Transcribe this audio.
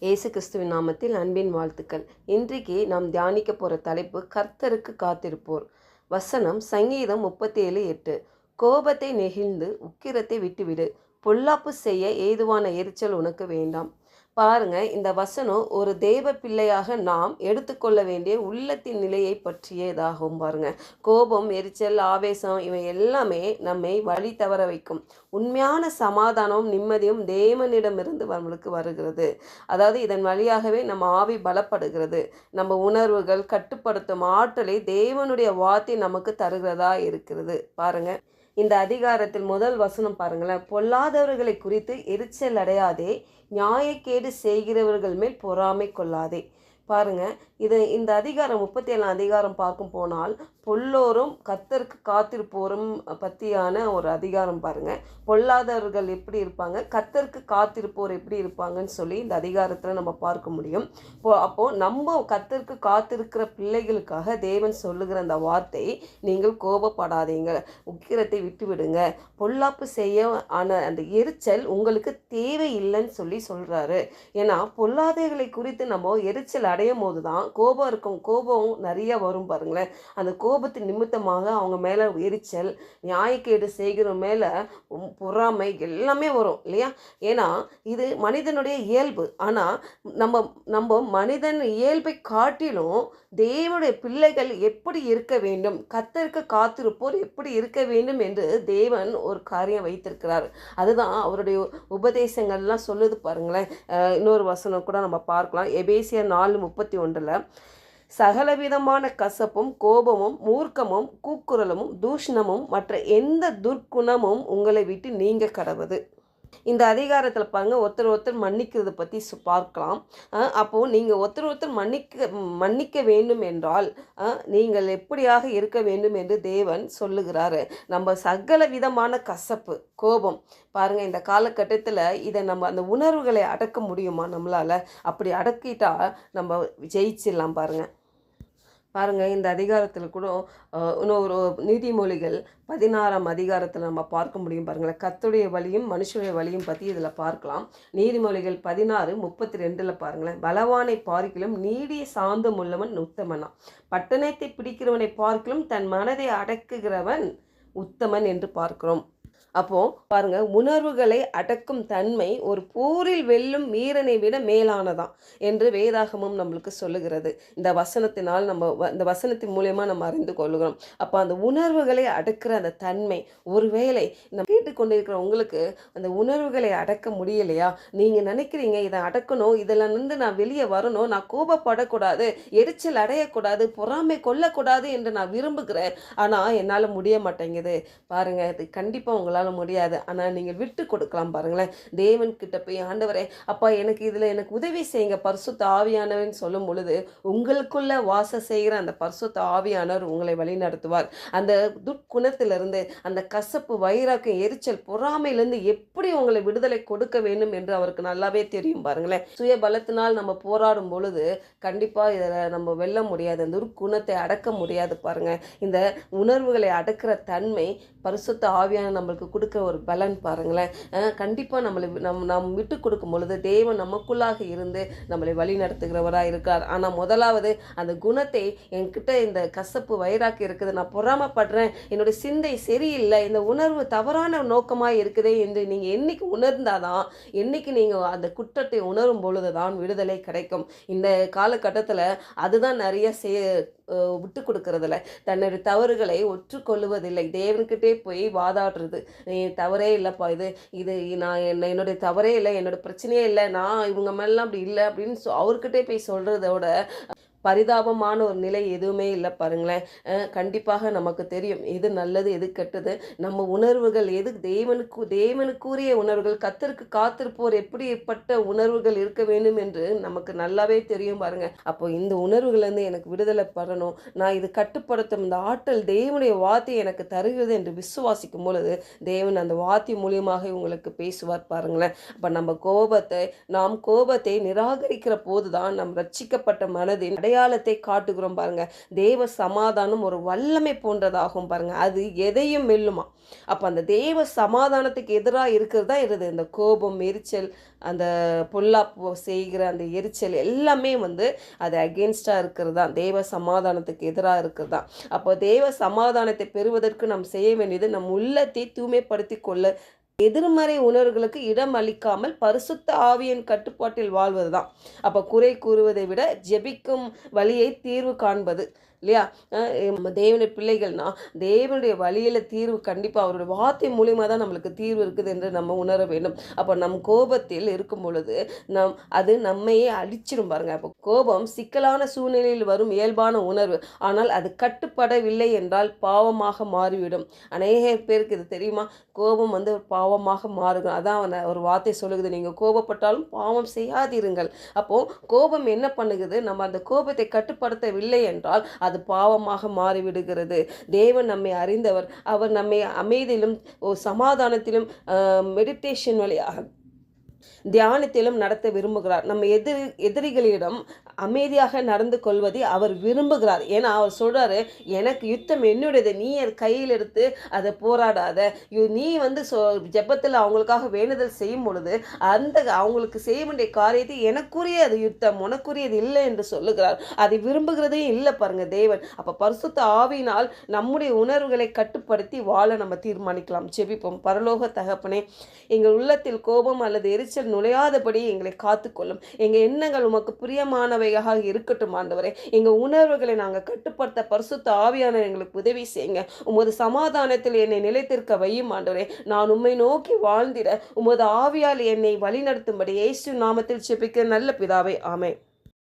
இயேசு கிறிஸ்துவின் நாமத்தில் அன்பின் வாழ்த்துக்கள். இன்றைக்கு நாம் தியானிக்க போகிற தலைப்பு கர்த்தருக்கு காத்திருப்போர். வசனம் சங்கீதம் முப்பத்தி ஏழு எட்டு. கோபத்தை நெகிழ்ந்து உக்கிரத்தை விட்டுவிடு. பொல்லாப்பு செய்ய ஏதுவான எரிச்சல் உனக்கு வேண்டாம். பாருங்க இந்த வசனம் ஒரு தேவ பிள்ளையாக நாம் எடுத்துக்கொள்ள வேண்டிய உள்ளத்தின் நிலையை பற்றியதாகும் பாருங்க. கோபம் எரிச்சல் ஆவேசம் இவை எல்லாமே நம்மை வழி தவற வைக்கும். உண்மையான சமாதானமும் நிம்மதியும் தேவனிடமிருந்து நம்மளுக்கு வருகிறது. அதாவது இதன் வழியாகவே நம்ம ஆவி பலப்படுகிறது. நம்ம உணர்வுகள் கட்டுப்படுத்தும் ஆற்றலை தேவனுடைய வார்த்தை நமக்கு தருகிறதா இருக்கிறது. பாருங்க. இந்த அதிகாரத்தில் முதல் வசனம் பாருங்களேன். பொல்லாதவர்களை குறித்து எரிச்சல் அடையாதே நியாயக்கேடு செய்கிறவர்கள் மேல் பொறாமை கொள்ளாதே. பாருங்க இது இந்த அதிகாரம் முப்பத்தி ஏழாம் அதிகாரம் பார்க்கும் போனால் பொல்லோரும் கத்தருக்கு காத்திருப்போரும் பற்றியான ஒரு அதிகாரம் பாருங்க. பொல்லாதவர்கள் எப்படி இருப்பாங்க? கத்தருக்கு காத்திருப்போர் எப்படி இருப்பாங்கன்னு சொல்லி இந்த அதிகாரத்தில் நம்ம பார்க்க முடியும். இப்போ அப்போது நம்ம கத்தருக்கு காத்திருக்கிற பிள்ளைகளுக்காக தேவன் சொல்லுகிற அந்த வார்த்தை நீங்கள் கோபப்படாதீங்க உக்கிரத்தை விட்டுவிடுங்க. பொல்லாப்பு செய்ய ஆன அந்த எரிச்சல் உங்களுக்கு தேவையில்லைன்னு சொல்லி சொல்கிறாரு ஏன்னா பொல்லாதைகளை குறித்து நம்ம எரிச்சல் அடையும் போது தான் கோபம் இருக்கும். கோபம் நிறைய வரும் பாருங்களேன். அந்த கோபத்தின் நிமித்தமாக அவங்க மேலே எரிச்சல் நியாயக்கேடு செய்கிற மேலே பொறாமை எல்லாமே வரும் இல்லையா? ஏன்னா இது மனிதனுடைய இயல்பு. ஆனால் நம்ம நம்ம மனிதன் இயல்பை காட்டிலும் தேவனுடைய பிள்ளைகள் எப்படி இருக்க வேண்டும்? கத்தருக்கு காத்திருப்போர் எப்படி இருக்க வேண்டும் என்று தேவன் ஒரு காரியம் வைத்திருக்கிறார். அதுதான் அவருடைய உபதேசங்கள்லாம் சொல்லுது பாருங்களேன். இன்னொரு வசனம் கூட நம்ம பார்க்கலாம். எபேசிய நாலு முப்பத்தி ஒன்றில் சகலவிதமான கசப்பும் கோபமும் மூர்க்கமும் கூக்குரலும் தூஷணமும் மற்ற எந்த துர்க்குணமும் உங்களை விட்டு நீங்க கடவுது? இந்த அதிகாரத்தில் பாருங்க ஒருத்தர் ஒருத்தர் மன்னிக்கிறத பற்றி சு- பார்க்கலாம். அப்போது நீங்கள் ஒருத்தர் ஒருத்தர் மன்னிக்க மன்னிக்க வேண்டும் என்றால் நீங்கள் எப்படியாக இருக்க வேண்டும் என்று தேவன் சொல்லுகிறாரு. நம்ம சகல விதமான கசப்பு கோபம் பாருங்கள் இந்த காலகட்டத்தில் இதை நம்ம அந்த உணர்வுகளை அடக்க முடியுமா நம்மளால்? அப்படி அடக்கிட்டால் நம்ம ஜெயிச்சிடலாம் பாருங்கள் பாருங்கள் இந்த அதிகாரத்தில் கூட இன்னும் இன்னொரு நீதிமொழிகள் பதினாறாம் அதிகாரத்தில் நம்ம பார்க்க முடியும் பாருங்களேன். கத்துடைய வழியும் மனுஷனுடைய வழியும் பற்றி இதில் பார்க்கலாம். நீதிமொழிகள் பதினாறு முப்பத்தி ரெண்டில் பாருங்களேன். பலவானை பார்க்கிலும் நீடிய சாந்தம் உள்ளவன் உத்தமனா பட்டணத்தை பிடிக்கிறவனை பார்க்கிலும் தன் மனதை அடக்குகிறவன் உத்தமன் என்று பார்க்கிறோம். அப்போ பாருங்க உணர்வுகளை அடக்கும் தன்மை ஒரு போரில் வெல்லும் வீரனை விட மேலானதான் என்று வேதாகமும் நம்மளுக்கு சொல்லுகிறது. இந்த வசனத்தினால் நம்ம வ- இந்த வசனத்தின் மூலயமா நம்ம அறிந்து கொள்ளுகிறோம் அப்போ அந்த உணர்வுகளை அடக்கிற அந்த தன்மை ஒருவேளை நம்ம கேட்டுக்கொண்டிருக்கிற உங்களுக்கு அந்த உணர்வுகளை அடக்க முடியலையா? நீங்கள் நினைக்கிறீங்க இதை அடக்கணும் இதில் இருந்து நான் வெளியே வரணும் நான் கோபப்படக்கூடாது எரிச்சல் அடையக்கூடாது பொறாமை கொள்ளக்கூடாது என்று நான் விரும்புகிறேன். ஆனால் என்னால் முடிய மாட்டேங்குது. பாருங்கள் இது கண்டிப்பாக உங்களால் முடியாது. ஆனால் நீங்கள் விட்டு கொடுக்கலாம் பாருங்களேன். தேவன் கிட்ட போய் ஆண்டவரே அப்பா எனக்கு இதில் எனக்கு உதவி செய்யுங்க. பரிசுத்த ஆவியானவன் சொல்லும் பொழுது உங்களுக்குள்ள வாச செய்கிற அந்த பரிசுத்த ஆவியானவர் உங்களை வழி நடத்துவார். அந்த துட்குணத்திலிருந்து அந்த கசப்பு வைராக்கியம் எரிச்சல் பொறாமையிலிருந்து எப்படி உங்களை விடுதலை கொடுக்க வேண்டும் என்று அவருக்கு நல்லாவே தெரியும் பாருங்களேன். சுய பலத்தினால் நம்ம போராடும் பொழுது கண்டிப்பாக இதில் நம்ம வெல்ல முடியாது. அந்த துர்க்குணத்தை அடக்க முடியாது பாருங்க. இந்த உணர்வுகளை அடக்கிற தன்மை பரிசுத்த ஆவியான நம்மளுக்கு கொடுக்க ஒரு பலன் பாருங்களேன். கண்டிப்பாக நம்மளை நம் நம் நாம் விட்டு கொடுக்கும் பொழுது தேவன் நமக்குள்ளாக இருந்து நம்மளை வழி நடத்துகிறவராக இருக்கார். ஆனால் முதலாவது அந்த குணத்தை என்கிட்ட இந்த கசப்பு வயிறாக்கி இருக்குது. நான் பொறாமப்படுறேன். என்னுடைய சிந்தை சரியில்லை. இந்த உணர்வு தவறான நோக்கமாக இருக்குதே என்று நீங்கள் என்னைக்கு உணர்ந்தாதான் என்னைக்கு நீங்கள் அந்த குற்றத்தை உணரும் பொழுது தான் விடுதலை கிடைக்கும். இந்த காலகட்டத்தில் அதுதான் நிறைய சே விட்டு கொடுக்கறதில்ல. தன்னுடைய தவறுகளை ஒற்றுக்கொள்ளுவதில்லை. தேவன்கிட்டே போய் வாதாடுறது. தவறே இல்லைப்பா. இது இது நான் என்ன என்னுடைய தவறே இல்லை. என்னோட பிரச்சனையே இல்லை. நான் இவங்க மேலாம் அப்படி இல்லை. அப்படின்னு அவர்கிட்டே போய் சொல்கிறதோட பரிதாபமான ஒரு நிலை எதுவுமே இல்லை பாருங்களேன். கண்டிப்பாக நமக்கு தெரியும் எது நல்லது எது கெட்டது. நம்ம உணர்வுகள் எது தேவனுக்கு தேவனுக்குரிய உணர்வுகள் கத்தருக்கு காத்திருப்போர் எப்படிப்பட்ட உணர்வுகள் இருக்க வேண்டும் என்று நமக்கு நல்லாவே தெரியும் பாருங்க. அப்போ இந்த உணர்வுகள்லேருந்து எனக்கு விடுதலை பெறணும் நான் இது கட்டுப்படுத்தும் இந்த ஆற்றல் தேவனுடைய வார்த்தை எனக்கு தருகிறது என்று விசுவாசிக்கும் பொழுது தேவன் அந்த வார்த்தை மூலியமாக உங்களுக்கு பேசுவார் பாருங்களேன். அப்போ நம்ம கோபத்தை நாம் கோபத்தை நிராகரிக்கிற போது தான் நம் ரட்சிக்கப்பட்ட மனதின் அடையாளத்தை காட்டுகிறோம் பாருங்க. தேவ சமாதானம் ஒரு வல்லமை போன்றதாகும் பாருங்க. அது எதையும் மெல்லுமா அப்போ அந்த தேவ சமாதானத்துக்கு எதிராக இருக்கிறது தான் இருது இந்த கோபம் எரிச்சல் அந்த பொல்லாப்பு செய்கிற அந்த எரிச்சல் எல்லாமே வந்து அது அகேன்ஸ்டாக இருக்கிறது? தான் தேவ சமாதானத்துக்கு எதிராக இருக்கிறது? தான் அப்போ தேவ சமாதானத்தை பெறுவதற்கு நாம் செய்ய வேண்டியது நம் உள்ளத்தை தூய்மைப்படுத்தி கொள்ள எதிர்மறை உணர்வுகளுக்கு இடம் அளிக்காமல் பரிசுத்த ஆவியின் கட்டுப்பாட்டில் வாழ்வது தான் அப்போ குறை கூறுவதை விட ஜெபிக்கும் வழியை தீர்வு காண்பது. இல்லையா? நம்ம தேவனுடைய பிள்ளைகள்னா தேவனுடைய வழியில் தீர்வு கண்டிப்பாக அவருடைய வார்த்தை மூலியமாக தான் நம்மளுக்கு தீர்வு இருக்குது என்று நம்ம உணர வேண்டும். அப்போ நம் கோபத்தில் இருக்கும் பொழுது நம் அது நம்மையே அழிச்சிடும் பாருங்க. அப்போ கோபம் சிக்கலான சூழ்நிலையில் வரும் இயல்பான உணர்வு. ஆனால் அது கட்டுப்படவில்லை என்றால் பாவமாக மாறிவிடும். அநேக பேருக்கு இது தெரியுமா? கோபம் வந்து பாவமாக மாறும். அதான் ஒரு வார்த்தை சொல்லுகிறது நீங்கள் கோபப்பட்டாலும் பாவம் செய்யாதிருங்கள். அப்போது கோபம் என்ன பண்ணுகிறது? நம்ம அந்த கோபத்தை கட்டுப்படுத்தவில்லை என்றால் அது பாவமாக மாறிவிடுகிறது. தேவன் நம்மை அறிந்தவர். அவர் நம்மை அமைதியிலும் சமாதானத்திலும் மெடிடேஷன் வழியாக தியானத்திலும் நடத்த விரும்புகிறார். நம்ம எதிரி எதிரிகளிடம் அமைதியாக நடந்து கொள்வதை அவர் விரும்புகிறார். ஏன்னா அவர் சொல்கிறாரு எனக்கு யுத்தம் என்னுடையது. நீ என் கையில் எடுத்து அதை போராடாத. நீ வந்து சொ ஜெபத்தில் அவங்களுக்காக வேண்டுதல் செய்யும் பொழுது அந்த அவங்களுக்கு செய்ய வேண்டிய காரியத்தை எனக்குரிய அது யுத்தம் உனக்குரியது இல்லை என்று சொல்லுகிறார். அதை விரும்புகிறதே இல்லை பாருங்க தேவன். அப்போ பரிசுத்த ஆவினால் நம்முடைய உணர்வுகளை கட்டுப்படுத்தி வாழ நம்ம தீர்மானிக்கலாம். செபிப்போம் பரலோக தகப்பனே எங்கள் உள்ளத்தில் கோபம் அல்லது எரிச்சல் நுழையாதபடி எங்களை காத்துக்கொள்ளும். எங்கள் எண்ணங்கள் உமக்கு பிரியமானவையாக இருக்கட்டும் ஆண்டவரே. எங்கள் உணர்வுகளை நாங்கள் கட்டுப்படுத்த பரிசுத்த ஆவியான எங்களுக்கு உதவி செய்யுங்க. உமது சமாதானத்தில் என்னை நிலைத்திருக்க வையும் ஆண்டவரே. நான் உம்மை நோக்கி வாழ்ந்திட உமது ஆவியால் என்னை வழிநடத்தும்படி இயேசு நாமத்தில் செபிக்க நல்ல பிதாவை. ஆமை